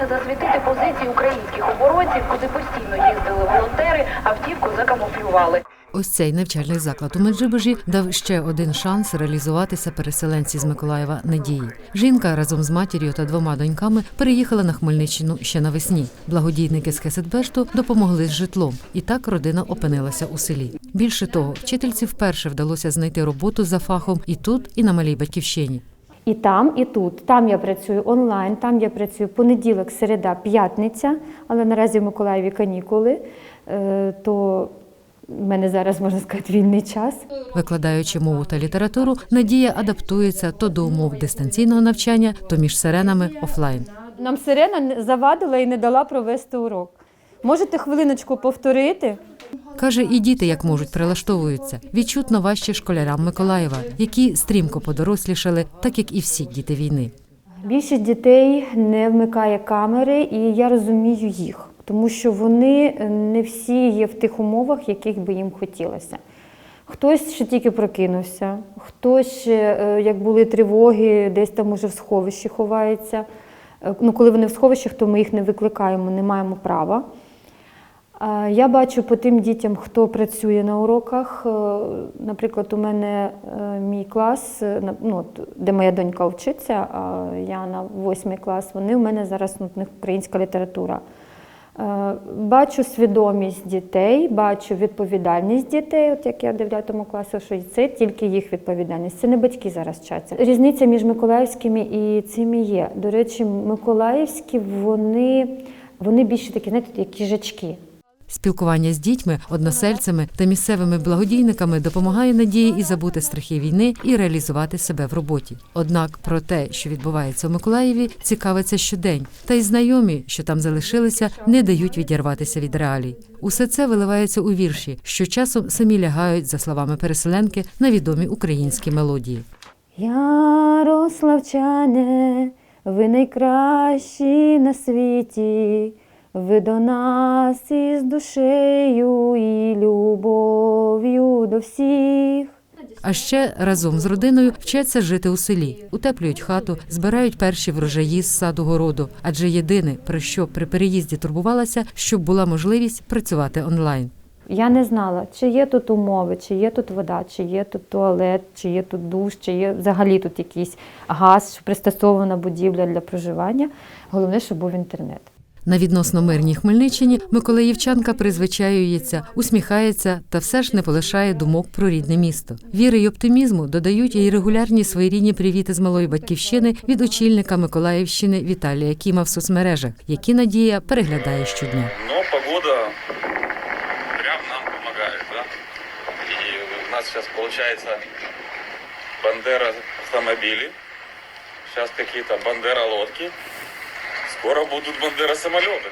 прагне засвітити позиції українських оборонців, куди постійно їздили волонтери, автівку закамуфлювали. Ось цей навчальний заклад у Меджибожі дав ще один шанс реалізуватися переселенці з Миколаєва Надії. Жінка разом з матір'ю та двома доньками переїхала на Хмельниччину ще навесні. Благодійники з Хесетбешту допомогли з житлом, і так родина опинилася у селі. Більше того, вчительці вперше вдалося знайти роботу за фахом і тут, і на малій батьківщині. І там, і тут. Там я працюю онлайн, там я працюю понеділок, середа, п'ятниця, але наразі в Миколаєві канікули. Е, То в мене зараз можна сказати вільний час. Викладаючи мову та літературу, Надія адаптується то до умов дистанційного навчання, то між сиренами офлайн. Нам сирена завадила і не дала провести урок. Можете хвилиночку повторити? Каже, і діти як можуть прилаштовуються. Відчутно важче школярам Миколаєва, які стрімко подорослішали, так як і всі діти війни. Більшість дітей не вмикає камери, і я розумію їх, тому що вони не всі є в тих умовах, яких би їм хотілося. Хтось ще тільки прокинувся, хтось ще, е, як були тривоги, десь там уже в сховищі ховається. Е, Ну, коли вони в сховищах, то ми їх не викликаємо, не маємо права. Я бачу по тим дітям, хто працює на уроках. е, Наприклад, у мене е, мій клас, е, ну, де моя донька вчиться, а я на восьмий клас. Вони у мене зараз ну, українська література. Бачу свідомість дітей, бачу відповідальність дітей, от як я в 9 класі, що це тільки їх відповідальність. Це не батьки зараз вчаться. Різниця між миколаївськими і цими є. До речі, миколаївські вони, вони більше такі, знаєте, як їжачки. Спілкування з дітьми, односельцями та місцевими благодійниками допомагає Надії і забути страхи війни і реалізувати себе в роботі. Однак про те, що відбувається у Миколаєві, цікавиться щодень, та й знайомі, що там залишилися, не дають відірватися від реалій. Усе це виливається у вірші, що часом самі лягають, за словами переселенки, на відомі українські мелодії. Ярославчане, ви найкращі на світі, ви до нас із душею і любов'ю до всіх. А ще разом з родиною вчаться жити у селі, утеплюють хату, збирають перші врожаї з саду городу. Адже єдине, про що при переїзді турбувалася, щоб була можливість працювати онлайн. Я не знала, чи є тут умови, чи є тут вода, чи є тут туалет, чи є тут душ, чи є взагалі тут якийсь газ, пристосована будівля для проживання. Головне, щоб був інтернет. На відносно мирній Хмельниччині Миколаївчанка призвичаюється, усміхається та все ж не полишає думок про рідне місто. Віри й оптимізму додають і регулярні своєрідні привіти з малої батьківщини від очільника Миколаївщини Віталія Кіма в соцмережах, які Надія переглядає щодня. Но погода прям нам помогает, да? И у нас сейчас получается Бандера автомобили, сейчас какие-то Бандера лодки, скоро будут Бандера самолеты.